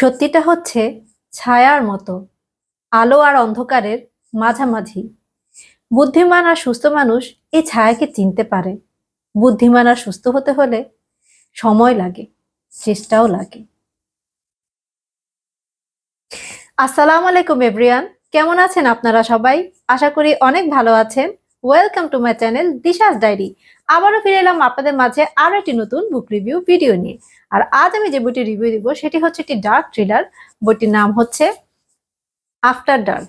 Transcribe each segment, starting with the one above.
সত্যিটা হচ্ছে ছায়ার মতো, আলো আর অন্ধকারের মাঝামাঝি। বুদ্ধিমান আর সুস্থ মানুষ এই ছায়াকে চিনতে পারে। বুদ্ধিমান আর সুস্থ হতে হলে সময় লাগে, চেষ্টাও লাগে। আসসালামু আলাইকুম, এভরিয়ান। কেমন আছেন আপনারা সবাই? আশা করি অনেক ভালো আছেন। Welcome to my channel Disha's diary আবারও ফিরে এলাম আপনাদের মাঝে আরও একটি নতুন বুক রিভিউ ভিডিও নিয়ে। আর আজ আমি যে বইটি রিভিউ দিব, সেটি হচ্ছে একটি ডার্ক থ্রিলার বইটির নাম হচ্ছে আফটার ডার্ক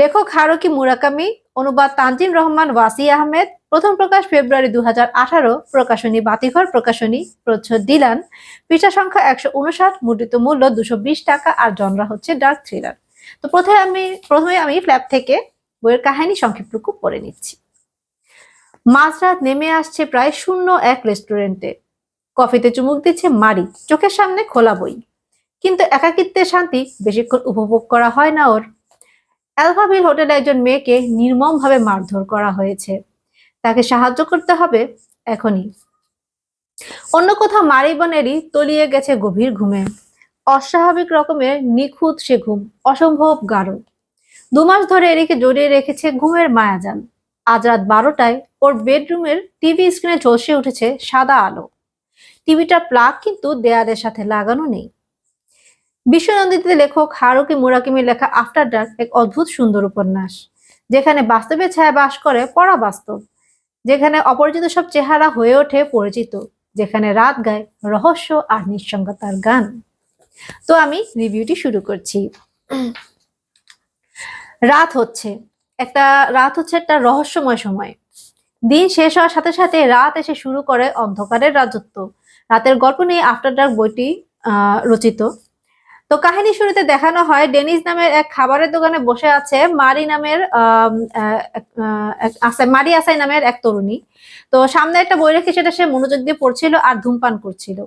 লেখক হারুকি মুরাকামি অনুবাদ তানজিম রহমান ওয়াসি আহমেদ। প্রথম প্রকাশ ফেব্রুয়ারি দু আঠারো। প্রকাশনী বাতিঘর, প্রকাশনী প্রচ্ছদ দিলান। পৃষ্ঠা সংখ্যা একশো উনষাট, মুদ্রিত মূল্য দুশো বিশ টাকা, আর জনরা হচ্ছে ডার্ক থ্রিলার তো প্রথমে আমি প্রথমে আমি ফ্ল্যাপ থেকে বইয়ের কাহিনী সংক্ষিপ্তটুকু পড়ে নিচ্ছি। মাঝরাত নেমে আসছে প্রায় শূন্য এক রেস্টুরেন্টে কফিতে চুমুক দিচ্ছে মারি, চোখের সামনে খোলা বই। কিন্তু একাকিত্বের শান্তি বেশিক্ষণ উপভোগ করা হয় না ওর। অ্যালফাভিল হোটেলে একজন মেয়েকে নির্মমভাবে মারধর করা হয়েছে। তাকে সাহায্য করতে হবে এখনই। অন্য কোথাও মারি বনেরই তলিয়ে গেছে গভীর ঘুমে। অস্বাভাবিক রকমের নিখুঁত সে ঘুম, অসম্ভব গাঢ়। দু মাস ধরে এরিকে জড়িয়ে রেখেছে ঘুমের মায়াজাল। আজ রাত বারোটায় ওর বেডরুমের টিভি স্ক্রিনে চলসে উঠেছে সাদা আলো। টিভিটার প্লাগ কিন্তু দেয়ালের সাথে লাগানো নেই। বিশ্বনন্দিতে লেখক হারুকি মুরাকিমের লেখা আফটার ডার্ক এক অদ্ভুত সুন্দর উপন্যাস, যেখানে বাস্তবে ছায়া বাস করে পড়া বাস্তব, যেখানে অপরিচিত সব চেহারা হয়ে ওঠে পরিচিত, যেখানে রাত গায় রহস্য আর নিঃসঙ্গতার গান। তো আমি রিভিউটি শুরু করছি। রাত হচ্ছে, একটা রাত হচ্ছে একটা রহস্যময় সময়। দিন শেষ হওয়ার সাথে সাথে রাত এসে শুরু করে অন্ধকারের রাজত্ব রাতের গল্প নিয়ে আফটার ডার্ক বইটি রচিত। তো কাহিনী শুরুতে দেখানো হয় ডেনিস নামের এক খাবারের দোকানে বসে আছে মারি নামের মারি আসাই নামের এক তরুণী। তো সামনে একটা বই রেখে সেটা সে মনোযোগ দিয়ে পড়ছিল আর ধূমপান করছিল।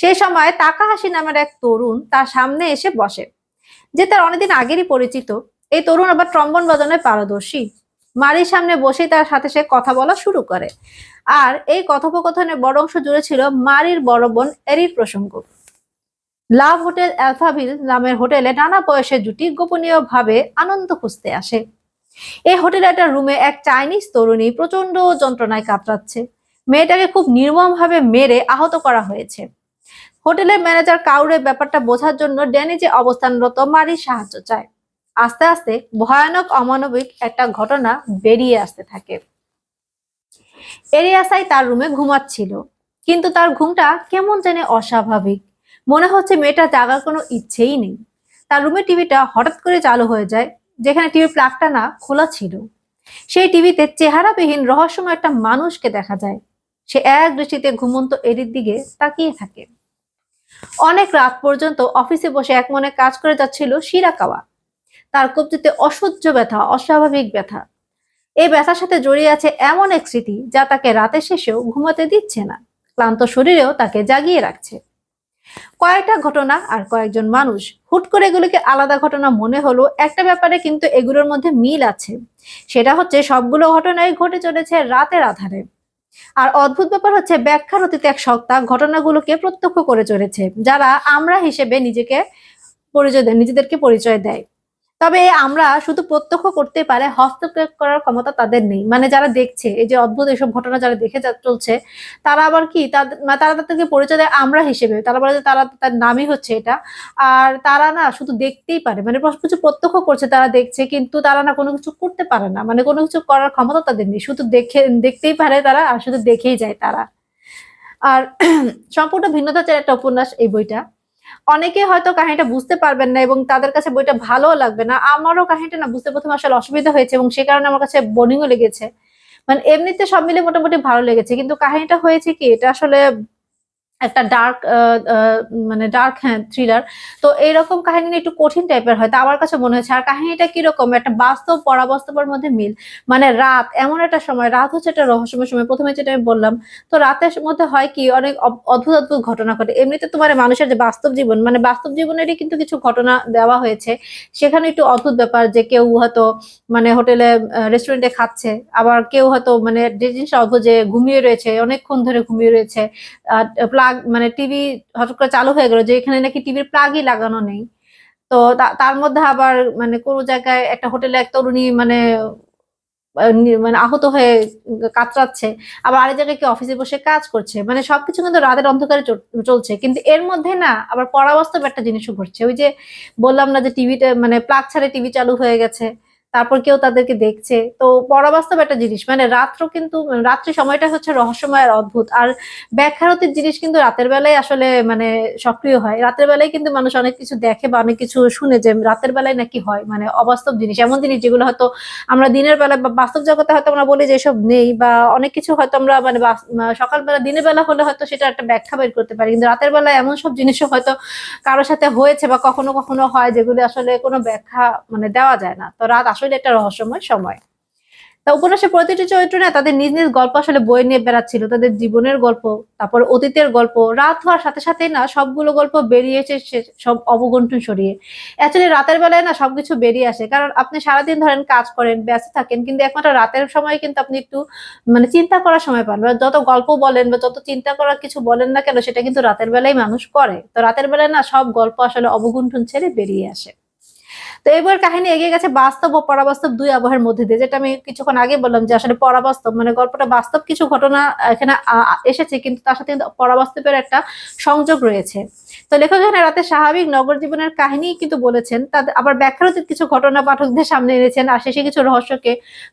সেই সময় তাকাহাসি নামের এক তরুণ তার সামনে এসে বসে, যে তার অনেকদিন আগেরই পরিচিত। এই তরুণ আবার ট্রম্বন বাদনে পারদর্শী। মারির সামনে বসেই তার সাথে সে কথা বলা শুরু করে। আর এই কথোপকথনের বড় অংশ জুড়ে ছিল মারির বড় বোন এরির প্রসঙ্গ। লাভ হোটেল অ্যালফাভিল নামের হোটেলে নানা বয়সের জুটি গোপনীয়ভাবে আনন্দ খুঁজতে আসে। এই হোটেলে একটা রুমে এক চাইনিজ তরুণী প্রচণ্ড যন্ত্রণায় কাতরাচ্ছে। মেয়েটাকে খুব নির্মমভাবে মেরে আহত করা হয়েছে। হোটেলের ম্যানেজার কাউরে ব্যাপারটা বোঝার জন্য ড্যানি যে অবস্থানরত মারির সাহায্য চায়। আস্তে আস্তে ভয়ানক অমানবিক একটা ঘটনা বেরিয়ে আসতে থাকে। এরিয়াসাই তার রুমে ঘুমাচ্ছিল। কিন্তু তার ঘুমটা কেমন জানে অস্বাভাবিক। মনে হচ্ছে মেয়েটা জাগার কোনো ইচ্ছেই নেই। তার রুমের টিভিটা হঠাৎ করে চালু হয়ে যায়, যেখানে টিভির প্লাগটা না খোলা ছিল। সেই টিভিতে চেহারাবিহীন রহস্যময় একটা মানুষকে দেখা যায়। সে এক দৃষ্টিতে ঘুমন্ত এরির দিকে তাকিয়ে থাকে। অনেক রাত পর্যন্ত অফিসে বসে এক মনে কাজ করে যাচ্ছিল শিরাকাওয়া। তার কবজিতে অসহ্য ব্যথা, অস্বাভাবিক ব্যথা। এই ব্যথার সাথে জড়িয়ে আছে এমন এক স্মৃতি যা তাকে রাতের শেষেও ঘুমাতে দিচ্ছে না। ক্লান্ত শরীরেও তাকে জাগিয়ে রাখছে। কয়েকটা ঘটনা আর কয়েকজন মানুষ হুট করে এগুলোকে আলাদা ঘটনা মনে হলো, একটা ব্যাপারে কিন্তু এগুলোর মধ্যে মিল আছে। সেটা হচ্ছে সবগুলো ঘটনাই ঘটে চলেছে রাতের আধারে। আর অদ্ভুত ব্যাপার হচ্ছে ব্যাখ্যার অতীত এক সত্তা ঘটনাগুলোকে প্রত্যক্ষ করে চলেছে, যারা আমরা হিসেবে নিজেকে পরিচয় দেয় নিজেদেরকে পরিচয় দেয়। তবে আমরা শুধু প্রত্যক্ষ করতে পারে হস্তক্ষেপ করার ক্ষমতা তাদের নেই। মানে যারা দেখছে, এই যে অদ্ভুত এসব ঘটনা যারা দেখে চলছে, তারা আবার কি? তাদের মানে তারা তাদেরকে পরিচয় দেয় আমরা হিসেবে। তারা বলে যে তারা তার নামই হচ্ছে এটা। আর তারা না শুধু দেখতেই পারে মানে কিছু প্রত্যক্ষ করছে, তারা দেখছে, কিন্তু তারা না কোনো কিছু করতে পারে না। মানে কোনো কিছু করার ক্ষমতা তাদের নেই। শুধু দেখে, দেখতেই পারে তারা, আর শুধু দেখেই যায় তারা। আর সম্পূর্ণ ভিন্নতার একটা উপন্যাস এই বইটা। অনেকে হয়তো কাহিনীটা বুঝতে পারবেন না এবং তাদের কাছে বইটা ভালো লাগবে না। আমারও কাহিনীটা না বুঝতে প্রথমে আসলে অসুবিধা হয়েছে এবং সে কারণে আমার কাছে বোরিংও লেগেছে। মানে এমনিতে সব মিলে মোটামুটি ভালো লেগেছে। কিন্তু কাহিনীটা হয়েছে কি, এটা আসলে একটা ডার্ক মানে ডার্ক হ্যাঁ থ্রিলার তো এইরকম কাহিনী একটু কঠিন টাইপের হয়, তা আমার কাছে মনে হয়েছে আর কাহিনীটা কীরকম? একটা বাস্তব, পরাবাস্তবের মধ্যে মিল। মানে রাত, এমন একটা সময়, রাত হচ্ছে একটা রহস্যময় সময়। প্রথমে যেটা আমি বললাম, তো রাতের মধ্যে হয় কি, অনেক অদ্ভুত অদ্ভুত ঘটনা ঘটে। এমনিতে তোমার মানুষের যে বাস্তব জীবন মানে বাস্তব জীবনেরই কিন্তু কিছু ঘটনা দেওয়া হয়েছে। সেখানে একটু অদ্ভুত ব্যাপার যে কেউ হয়তো মানে হোটেলে রেস্টুরেন্টে খাচ্ছে, আবার কেউ হয়তো মানে যে জিনিসটা অদ্ভুত যে ঘুমিয়ে রয়েছে, অনেকক্ষণ ধরে ঘুমিয়ে রয়েছে প্লাগ প্লাগ মানে টিভি হঠাৎ করে চালু হয়ে গেল যে এখানে নাকি টিভির প্লাগই লাগানো নেই। তো তার মধ্যে আবার মানে কোনো জায়গায় একটা হোটেলে এক তরুণী মানে মানে আহত হয়ে কাতরাচ্ছে। আবার আরেক জায়গায় কি অফিসে বসে কাজ করছে। মানে সবকিছু কিন্তু রাতের অন্ধকারে চল- চলছে। কিন্তু এর মধ্যে না আবার পরাবাস্তব একটা জিনিসও ঘটছে। ওই যে বললাম না যে টিভিতে মানে প্লাগ ছাড়ে টিভি চালু হয়ে গেছে। তারপর কেউ তাদেরকে দেখছে। তো পরাবাস্তব একটা জিনিস মানে রাত্র কিন্তু, রাত্রি সময়টা হচ্ছে রহস্যময় আর অদ্ভুত। আর ব্যাখ্যারতির জিনিস কিন্তু রাতের বেলায় আসলে মানে সক্রিয় হয়। রাতের বেলায় কিন্তু মানুষ অনেক কিছু দেখে বা অনেক কিছু শুনে যে রাতের বেলায় নাকি হয় মানে অবাস্তব জিনিস। এমন জিনিস যেগুলো হয়তো আমরা দিনের বেলা, বা বাস্তব জগতে হয়তো আমরা বলি যে এসব নেই, বা অনেক কিছু হয়তো আমরা মানে সকালবেলা, দিনের বেলা হলে হয়তো সেটা একটা ব্যাখ্যা বের করতে পারি। কিন্তু রাতের বেলায় এমন সব জিনিসও হয়তো কারোর সাথে হয়েছে বা কখনো কখনো হয় যেগুলো আসলে কোনো ব্যাখ্যা মানে দেওয়া যায় না। তো রাত আসলে একটা রহস্যময় সময়। তা উপন্যাসের প্রতিটি চরিত্র না তাদের নিজ নিজ গল্প আসলে বই নিয়ে বেড়াচ্ছিল। তাদের জীবনের গল্প, তারপর অতীতের গল্প, রাত হওয়ার সাথে সাথে না সবগুলো গল্প বেরিয়েছে সব অবগুণ্ঠন সরিয়ে অ্যাকচুয়ালি রাতের বেলায় না সবকিছু বেরিয়ে আসে। কারণ আপনি সারাদিন ধরেন কাজ করেন, ব্যস্ত থাকেন, কিন্তু একমাত্র রাতের সময় কিন্তু আপনি একটু মানে চিন্তা করার সময় পান। বা যত গল্প বলেন বা যত চিন্তা করার কিছু বলেন না কেন, সেটা কিন্তু রাতের বেলায় মানুষ করে। তো রাতের বেলায় না সব গল্প আসলে অবগুণ্ঠন ছেড়ে বেরিয়ে আসে। তো এবার কাহিনী এগিয়ে গেছে বাস্তব ও পরাবাস্তব দুই আবহের মধ্যে দিয়ে, যেটা আমি কিছুক্ষণ আগে বললাম যে আসলে পরাবাস্তব মানে গল্পটা বাস্তব কিছু ঘটনা এখানে এসেছে, কিন্তু তার সাথে কিন্তু পরাবাস্তবের একটা সংযোগ রয়েছে। তো লেখক এখানে রাতের স্বাভাবিক নগর জীবনের কাহিনী কিন্তু বলেছেন, তাদের আবার ব্যাখ্যারতির কিছু ঘটনা পাঠকদের সামনে এনেছেন, আর শেষে কিছু রহস্যকে,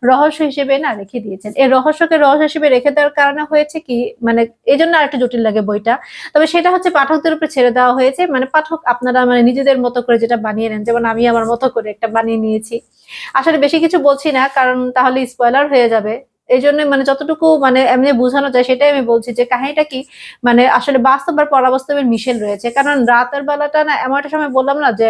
রহস্য হিসেবে না রেখে দিয়েছেন। এই রহস্যকে রহস্য হিসেবে রেখে দেওয়ার কারণে হয়েছে কি মানে এই জন্য আর একটু জটিল লাগে বইটা। তবে সেটা হচ্ছে পাঠকদের উপরে ছেড়ে দেওয়া হয়েছে মানে পাঠক আপনারা মানে নিজেদের মতো করে যেটা বানিয়ে নেন, যেমন আমি আমার মতো করে একটা বানিয়ে নিয়েছি। আসলে বেশি কিছু বলছি না, কারণ তাহলে স্পয়লার হয়ে যাবে। এই জন্য মানে যতটুকু মানে এমনি বোঝানো যায় সেটাই আমি বলছি যে কাহিনীটা কি মানে আসলে বাস্তব আর পরাবাস্তবের মিশেল রয়েছে। কারণ রাতের বেলাটা না এমন একটা সময় বললাম না যে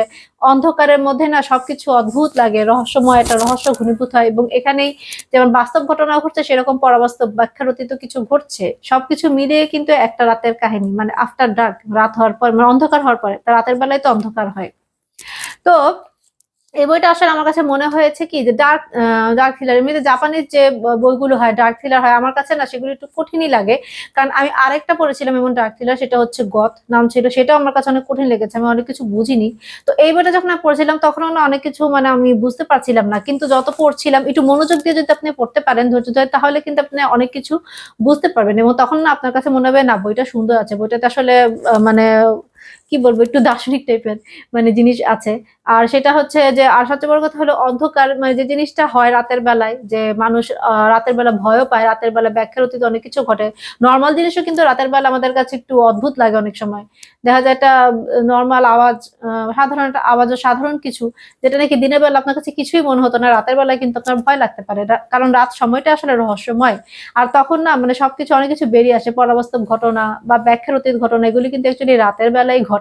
অন্ধকারের মধ্যে না সবকিছু অদ্ভুত লাগে, রহস্যময় একটা রহস্য ঘনীভূত হয় এবং এখানেই যেমন বাস্তব ঘটনা ঘটছে সেরকম পরাবাস্তব ব্যাখ্যারতিত কিছু ঘটছে। সবকিছু মিলিয়ে কিন্তু একটা রাতের কাহিনী মানে আফটার ডার্ক রাত হওয়ার পর মানে অন্ধকার হওয়ার পরে রাতের বেলায় তো অন্ধকার হয়। তো এই বইটা আসলে আমার কাছে মনে হয়েছে কি যে ডার্ক ডার্ক থ্রিলার এমনিতে জাপানিজ যে বইগুলো হয় ডার্ক থ্রিলার হয়, আমার কাছে না সেগুলো একটু কঠিনই লাগে। কারণ আমি আরেকটা পড়েছিলাম এমন ডার্ক থ্রিলার সেটা হচ্ছে গথ নাম ছিল, সেটাও আমার কাছে অনেক কঠিন লেগেছে, আমি অনেক কিছু বুঝিনি। তো এই বইটা যখন আমি পড়ছিলাম, তখন না অনেক কিছু মানে আমি বুঝতে পারছিলাম না, কিন্তু যত পড়ছিলাম, একটু মনোযোগ দিয়ে যদি আপনি পড়তে পারেন, ধৈর্য ধরে, তাহলে কিন্তু আপনি অনেক কিছু বুঝতে পারবেন। এবং তখন না আপনার কাছে মনে হবে, না, বইটা সুন্দর আছে। বইটাতে আসলে মানে কি বলব, একটু দার্শনিক টাইপের মানে জিনিস আছে। আর সেটা হচ্ছে যে, আর সবচেয়ে বড় কথা হলো অন্ধকার মানে যে জিনিসটা হয় রাতের বেলায়, যে মানুষ রাতের বেলা ভয়ও পায়, রাতের বেলা ব্যাখ্যার অতীত অনেক কিছু ঘটে। নর্মাল জিনিসও কিন্তু রাতের বেলা আমাদের কাছে একটু অদ্ভুত লাগে অনেক সময়। দেখা যায় একটা নর্মাল আওয়াজ সাধারণ একটা আওয়াজও সাধারণ কিছু, যেটা নাকি দিনের বেলা আপনার কাছে কিছুই মনে হতো না, রাতের বেলায় কিন্তু আপনার ভয় লাগতে পারে। কারণ রাত সময়টা আসলে রহস্যময়। আর তখন না মানে সবকিছু অনেক কিছু বেরিয়ে আসে পরাবাস্তব ঘটনা বা ব্যাখ্যার অতীত ঘটনা, এগুলি কিন্তু অ্যাকচুয়ালি রাতের বেলায় ঘটে।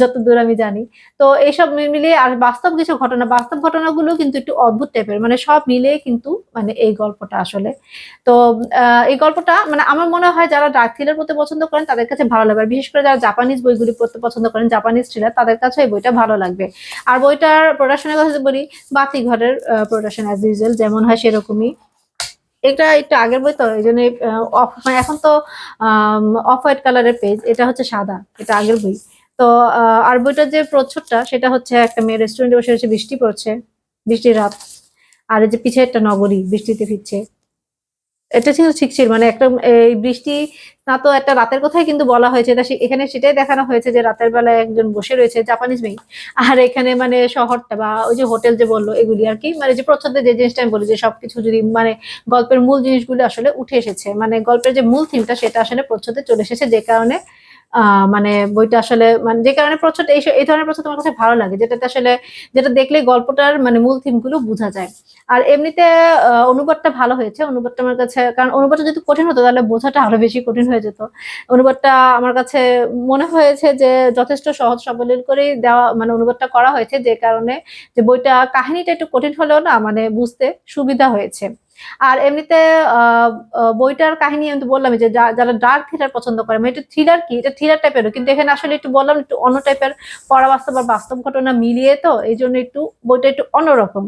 যতদূর আমি জানি। তো এইসব মিলিয়ে আর বাস্তব কিছু ঘটনা, বাস্তব ঘটনাগুলো কিন্তু একটু অদ্ভুত টাইপের মানে সব মিলিয়ে কিন্তু মানে এই গল্পটা আসলে। তো এই গল্পটা মানে আমার মনে হয় যারা ডার্ক থ্রিলার পড়তে পছন্দ করেন তাদের কাছে ভালো লাগবে। আর বিশেষ করে যারা জাপানিজ বইগুলি পড়তে পছন্দ করেন জাপানিজ থ্রিলার তাদের কাছে এই বইটা ভালো লাগবে। আর বইটার প্রোডাকশনের কথা বলি, বাতিঘরের প্রোডাকশন অ্যাজ ইউজুয়াল যেমন হয় সেরকমই। এটা একটু আগের বই তো এই জন্য অফ মানে এখন তো অফ হোয়াইট কালারের পেজ এটা হচ্ছে সাদা, এটা আগের বই। তো আর বইটার যে প্রচ্ছদটা, সেটা হচ্ছে একটা মেয়ে রেস্টুরেন্টে বসে বসে বৃষ্টি পড়ছে, বৃষ্টির রাত। আর যে পিছে একটা নগরী, বৃষ্টিতে ফিরছে এটা ছিল ছিল মানে একটা, এই বৃষ্টি না তো একটা রাতের কথাই কিন্তু বলা হয়েছে। এখানে সেটাই দেখানো হয়েছে যে রাতের বেলায় একজন বসে রয়েছে জাপানিজ মেয়ে। আর এখানে মানে শহরটা বা ওই যে হোটেল যে বলল, এগুলি আর কি মানে যে প্রচ্ছদে যে জিনিসটা আমি বলি যে সবকিছু যদি মানে গল্পের মূল জিনিসগুলো আসলে উঠে এসেছে মানে গল্পের যে মূল থিমটা সেটা আসলে প্রচ্ছদে চলে এসেছে, যে কারণে মানে বইটা আসলে মানে যে কারণে প্রচ্ছদ, এই এই ধরনের প্রচ্ছদ আমার কাছে ভালো লাগে, যেটাতে আসলে, যেটা দেখলে গল্পটার মানে মূল থিমগুলো বোঝা যায়। আর এমনিতে অনুবাদটা ভালো হয়েছে, অনুবাদটা আমার কাছে, কারণ অনুবাদটা যদি কঠিন হতো, তাহলে বোঝাটা আরও বেশি কঠিন হয়ে যেত। অনুবাদটা আমার কাছে মনে হয়েছে যে, যথেষ্ট সহজ সবলীল করেই দেওয়া মানে অনুবাদটা করা হয়েছে, যে কারণে, যে বইটা কাহিনীটা একটু কঠিন হলেও না মানে বুঝতে সুবিধা হয়েছে। আর এমনিতে বইটার কাহিনী আমি বললাম যে যারা ডার্ক থ্রিলার পছন্দ করে মানে এটা থ্রিলার কি? এটা থ্রিলার টাইপেরও কিন্তু এখানে আসলে একটু বললাম, একটু অন্য টাইপের পড়া বাস্তব আর বাস্তব ঘটনা মিলিয়ে তো, এই জন্য একটু বইটা একটু অন্যরকম।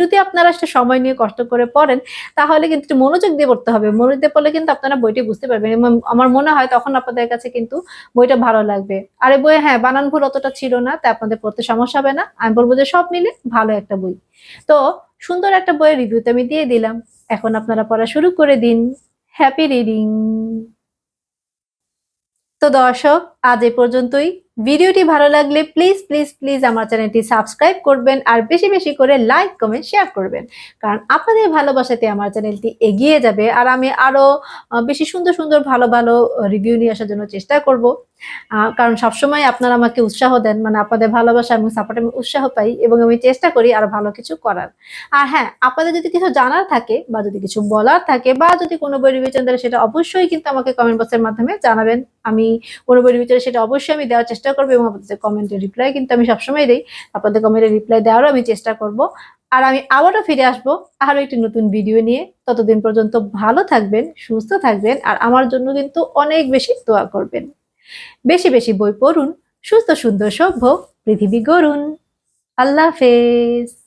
যদি আপনারা সেটা সময় নিয়ে কষ্ট করে পড়েন, তাহলে কিন্তু একটু মনোযোগ দিয়ে পড়তে হবে। মনোযোগ দিয়ে পড়লে কিন্তু আপনারা বইটি বুঝতে পারবেন আমার মনে হয় তখন আপনাদের কাছে কিন্তু বইটা ভালো লাগবে। আর এই বইয়ে হ্যাঁ বানান ভুল অতটা ছিল না তাই আপনাদের পড়তে সমস্যা হবে না। আমি বলব যে সব মিলে ভালো একটা বই। তো সুন্দর একটা বইয়ের রিভিউ তো আমি দিয়ে দিলাম। এখন আপনারা পড়া শুরু করে দিন। হ্যাপি রিডিং তো দর্শক আজ এ পর্যন্তই। ভিডিওটি ভালো লাগলে প্লিজ প্লিজ প্লিজ আমার চ্যানেলটি সাবস্ক্রাইব করবেন আর বেশি বেশি করে লাইক কমেন্ট শেয়ার করবেন। কারণ আপনাদের ভালোবাসাতে আমার চ্যানেলটি এগিয়ে যাবে আর আমি আরও আহ, বেশি সুন্দর সুন্দর ভালো ভালো রিভিউ নিয়ে আসার জন্য চেষ্টা করব। কারণ সবসময় আপনারা আমাকে উৎসাহ দেন মানে আপনাদের ভালোবাসা এবং সাপোর্ট আমি উৎসাহ পাই এবং আমি চেষ্টা করি আরও ভালো কিছু করার। আর হ্যাঁ আপনাদের যদি কিছু জানার থাকে বা যদি কিছু বলার থাকে বা যদি কোনো বই রিভিউ চান সেটা অবশ্যই কিন্তু আমাকে কমেন্ট বক্সের মাধ্যমে জানাবেন। আমি কোনো বই রিভিউ চাইলে সেটা অবশ্যই আমি দেওয়ার চেষ্টা করব এবং আপনাদের কমেন্টের রিপ্লাই কিন্তু আমি সবসময় দিই। আপনাদের কমেন্টের রিপ্লাই দেওয়ারও আমি চেষ্টা করব। আর আমি আবারও ফিরে আসব আরও একটি নতুন ভিডিও নিয়ে। ততদিন পর্যন্ত ভালো থাকবেন, সুস্থ থাকবেন আর আমার জন্য কিন্তু অনেক বেশি দোয়া করবেন। বেশি বেশি বই পড়ুন, সুস্থ সুন্দর সভ্য পৃথিবী গড়ুন। আল্লাহ হাফেজ।